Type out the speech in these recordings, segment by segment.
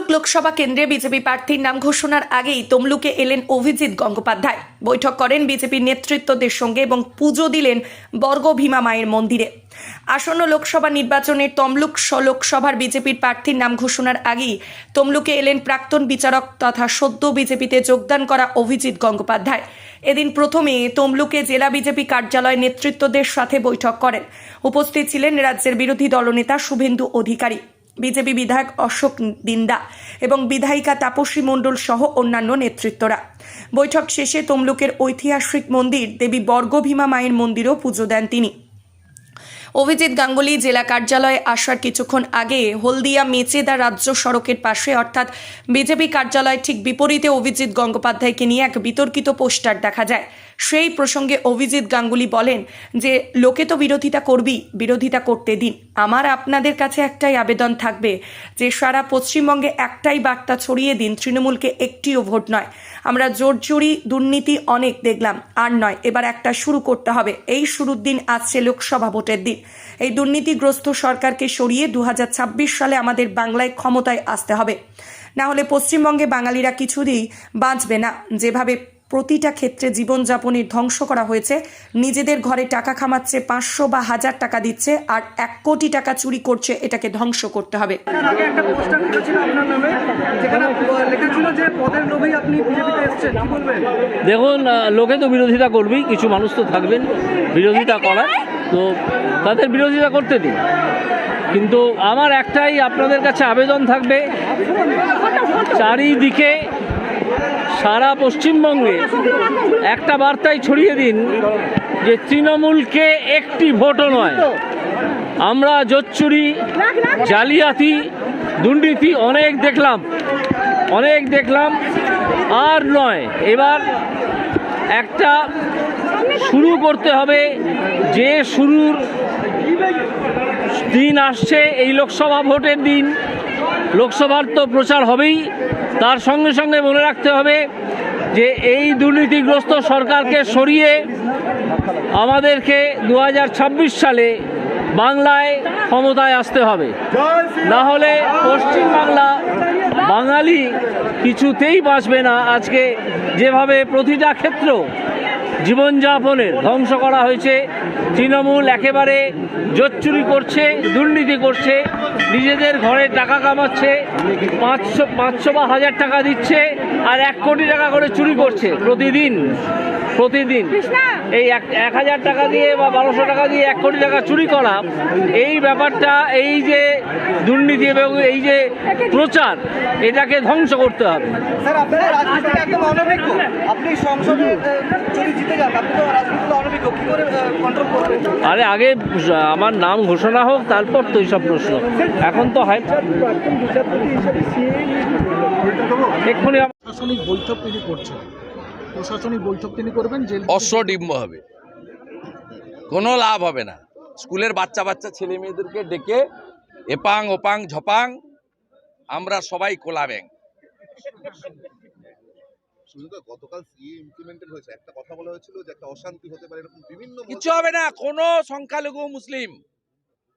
তমলুক লোকসভা কেন্দ্রে বিজেপি প্রার্থীর নাম ঘোষণার আগেই তমলুকে এলেন অভিজিৎ গঙ্গোপাধ্যায়। বৈঠক করেন বিজেপির নেতৃত্বদের সঙ্গে এবং পুজো দিলেন বর্গভীমা মায়ের মন্দিরে। আসন্ন লোকসভা নির্বাচনে তমলুক লোকসভার বিজেপির প্রার্থীর নাম ঘোষণার আগেই তমলুকে এলেন প্রাক্তন বিচারক তথা সদ্য বিজেপিতে যোগদান করা অভিজিৎ গঙ্গোপাধ্যায়। এদিন প্রথমে তমলুকে জেলা বিজেপি কার্যালয় নেতৃত্বদের সাথে বৈঠক করেন। উপস্থিত ছিলেন রাজ্যের বিরোধী দলনেতা শুভেন্দু অধিকারী। বিজেপি বিধায়ক অশোক দিন্দা এবং বিধায়িকা তাপসী মণ্ডল সহ অন্যান্য নেতৃত্বরা। বৈঠক শেষে তমলুকের ঐতিহাসিক মন্দির দেবী বর্গভীমা মায়ের মন্দিরেও পুজো দেন তিনি। অভিজিৎ গাঙ্গুলি জেলা কার্যালয়ে আসার কিছুক্ষণ আগে হলদিয়া মেচেদা রাজ্য সড়কের পাশে, অর্থাৎ বিজেপি কার্যালয় ঠিক বিপরীতে অভিজিৎ গঙ্গোপাধ্যায়কে নিয়ে এক বিতর্কিত পোস্টার দেখা যায়। সেই প্রসঙ্গে অভিজিৎ গাঙ্গুলি বলেন যে, লোকে তো বিরোধিতা করবি বিরোধিতা করতে দিন। আমার আপনাদের কাছে একটাই আবেদন থাকবে যে, সারা পশ্চিমবঙ্গে একটাই বার্তা ছড়িয়ে দিন, তৃণমূলকে একটিও ভোট নয়। আমরা জোর দুর্নীতি অনেক দেখলাম, আর নয়, এবার একটা শুরু করতে হবে। এই শুরুর দিন আসছে লোকসভা ভোটের দিন। এই দুর্নীতিগ্রস্ত সরকারকে সরিয়ে দু সালে আমাদের বাংলায় ক্ষমতায় আসতে হবে। না হলে পশ্চিমবঙ্গে বাঙালিরা কিছুতেই বাঁচবে না। যেভাবে প্রতিটা ক্ষেত্রে জীবনযাপনের ধ্বংস করা হয়েছে নিজেদের ঘরে টাকা খামাচ্ছে পাঁচশো বা হাজার টাকা দিচ্ছে আর এক কোটি টাকা চুরি করছে এটাকে ধ্বংস করতে হবে। এর আগে একটা পোস্টার ছিল আপনার নামে যেখানে লেখা ছিল যে পদের লোভেই আপনি বিজেপিতে এসেছেন কি বলবেন? দেখুন লোকে তো বিরোধিতা করবেই কিছু মানুষ তো থাকবেন বিরোধিতা করার। তো তাদের বিরোধিতা করতে দিন। কিন্তু আমার একটাই আপনাদের কাছে আবেদন থাকবে, চারিদিকে সারা পশ্চিমবঙ্গে একটা বার্তাই ছড়িয়ে দিন যে তৃণমূলকে একটি ভোটও নয়। আমরা জোচ্চুরি, জালিয়াতি, দুর্নীতি অনেক দেখলাম অনেক দেখলাম, আর নয়। এবার একটা শুরু করতে হবে। যে শুরুর দিন আসছে, এই লোকসভা ভোটের দিন। লোকসভার তো প্রচার হবেই। তার সঙ্গে সঙ্গে মনে রাখতে হবে যে এই দুর্নীতিগ্রস্ত সরকারকে সরিয়ে আমাদেরকে দু হাজার ছাব্বিশ সালে বাংলায় ক্ষমতায় আসতে হবে। না হলে পশ্চিমবাংলা বাঙালি কিছুতেই বাঁচবে না। আজকে যেভাবে প্রতিটা ক্ষেত্র জীবনযাপনের ধ্বংস করা হয়েছে, তৃণমূল একেবারে জোচ্চুরি করছে, দুর্নীতি করছে, নিজেদের ঘরে টাকা কামাচ্ছে, পাঁচশো পাঁচশো বা হাজার টাকা দিচ্ছে, আর এক কোটি টাকা করে চুরি করছে প্রতিদিন। প্রতিদিন। এই এক এক হাজার টাকা দিয়ে বা বারোশো টাকা দিয়ে এক কোটি টাকা চুরি করা এই ব্যাপারটা এই যে দুর্নীতি এবং এই যে প্রচার এটাকে ধ্বংস করতে হবে। স্যার আপনি রাজনীতিতে একদম অনভিজ্ঞ। আপনি সংসদে যদি জিতে যান আপনি তো রাজনীতিতে অনভিজ্ঞ কি করে কন্ট্রোল করবেন? আরে আগে আমার নাম ঘোষণা হোক তারপর তো এইসব প্রশ্ন। এখন তো হয় এক্ষুনি প্রশাসনিক বৈঠক তিনি করছেন। প্রশাসনিক বৈঠক তিনি করবেন জেল অশ্বডিম্ব হবে। কোনো লাভ হবে না। স্কুলের বাচ্চা বাচ্চা ছেলে মেয়েদেরকে ডেকে এপাং ওপাং ঝপাং আমরা সবাই কোলা ব্যাং। গতকাল সিএ ইমপ্লিমেন্টেড হয়েছে। একটা কথা বলা হয়েছিল যে একটা অশান্তি হতে পারে এরকম বিভিন্ন কিছু হবে না। কোনো সংখ্যালঘু মুসলিম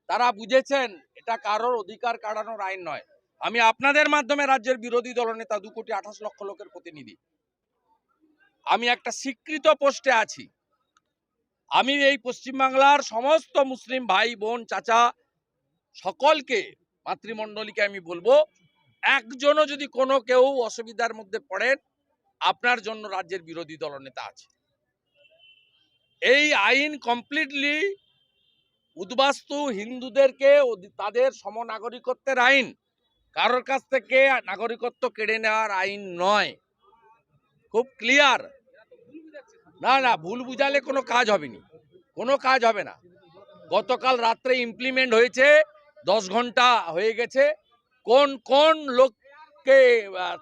তারা বুঝেছেন এটা কারোর অধিকার কাটানোর আইন নয়। আমি আপনাদের মাধ্যমে রাজ্যের বিরোধী দলনেতা দু কোটি আঠাশ লক্ষ লোকের প্রতিনিধি। আমি একটা স্বীকৃত পোস্টে আছি। আমি এই পশ্চিমবাংলার সমস্ত মুসলিম ভাই, বোন, চাচা সকলকে, মাতৃমণ্ডলীকে আমি বলব, একজনও যদি কোনো কেউ অসুবিধার মধ্যে পড়েন, আপনার জন্য রাজ্যের বিরোধী দলনেতা আছে। এই আইন কমপ্লিটলি উদ্বাস্তু হিন্দুদেরকে তাদের সমনাগরিকত্বের আইন। কারোর কাছ থেকে নাগরিকত্ব কেড়ে নেওয়ার আইন নয়। খুব ক্লিয়ার না না ভুল বুঝালে কোনো কাজ হবে না কোনো কাজ হবে না। গতকাল রাত্রে ইমপ্লিমেন্ট হয়েছে দশ ঘণ্টা হয়ে গেছে। কোন কোন লোককে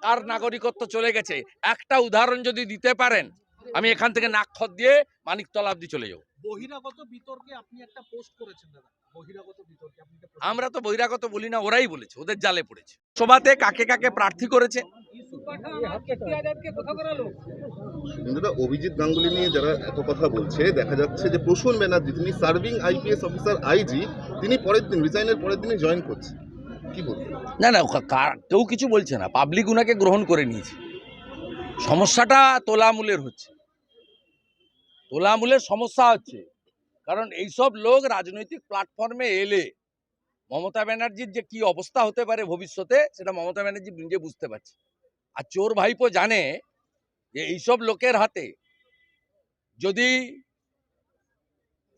তার নাগরিকত্ব চলে গেছে? একটা উদাহরণ যদি দিতে পারেন আমি এখান থেকে নাক্ষর দিয়ে মানিকতলা অব্দি চলে যাব। বহিরাগত বিতর্কে আপনি একটা পোস্ট করেছেন দাদা। বহিরাগত বিতর্কে আমরা তো বহিরাগত বলি না ওরাই বলেছে ওদের জালে পড়েছে। সভাতে কাকে কাকে প্রার্থী করেছে? কিন্তু অভিজিৎ গাঙ্গুলি নিয়ে যারা এত কথা বলছে দেখা যাচ্ছে যে প্রসূন ব্যানার্জি তিনি সার্ভিং আইপিএস অফিসার আইজি তিনি পরের দিন রিজাইনের পরের দিনই জয়েন করছে। কি বলবেন না না কার- কেউ কিছু বলছে না। পাবলিক উনাকে গ্রহণ করে নিয়েছে। সমস্যাটা তোলামূলের হচ্ছে। তোলামূলের সমস্যা হচ্ছে। কারণ এইসব লোক রাজনৈতিক প্ল্যাটফর্মে এলে মমতা ব্যানার্জির যে কি অবস্থা হতে পারে ভবিষ্যতে সেটা মমতা ব্যানার্জি নিজে বুঝতে পারছে। আর চোর ভাইপো জানে যে এইসব লোকের হাতে যদি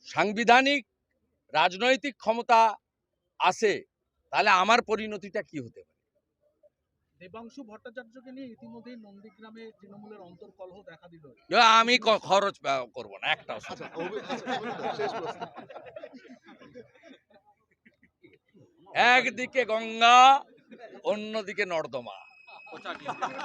সাংবিধানিক রাজনৈতিক ক্ষমতা আসে তাহলে আমার পরিণতিটা কি হতে পারে? দেবাংশু ভট্টাচার্যকে নিয়ে ইতিমধ্যেই নন্দীগ্রামে তৃণমূলের অন্তর্কলহ দেখা দিল। আমি খরচ করব না একটাও আচ্ছা আচ্ছা, প্রশ্ন। একদিকে গঙ্গা অন্যদিকে নর্দমা। talk to you.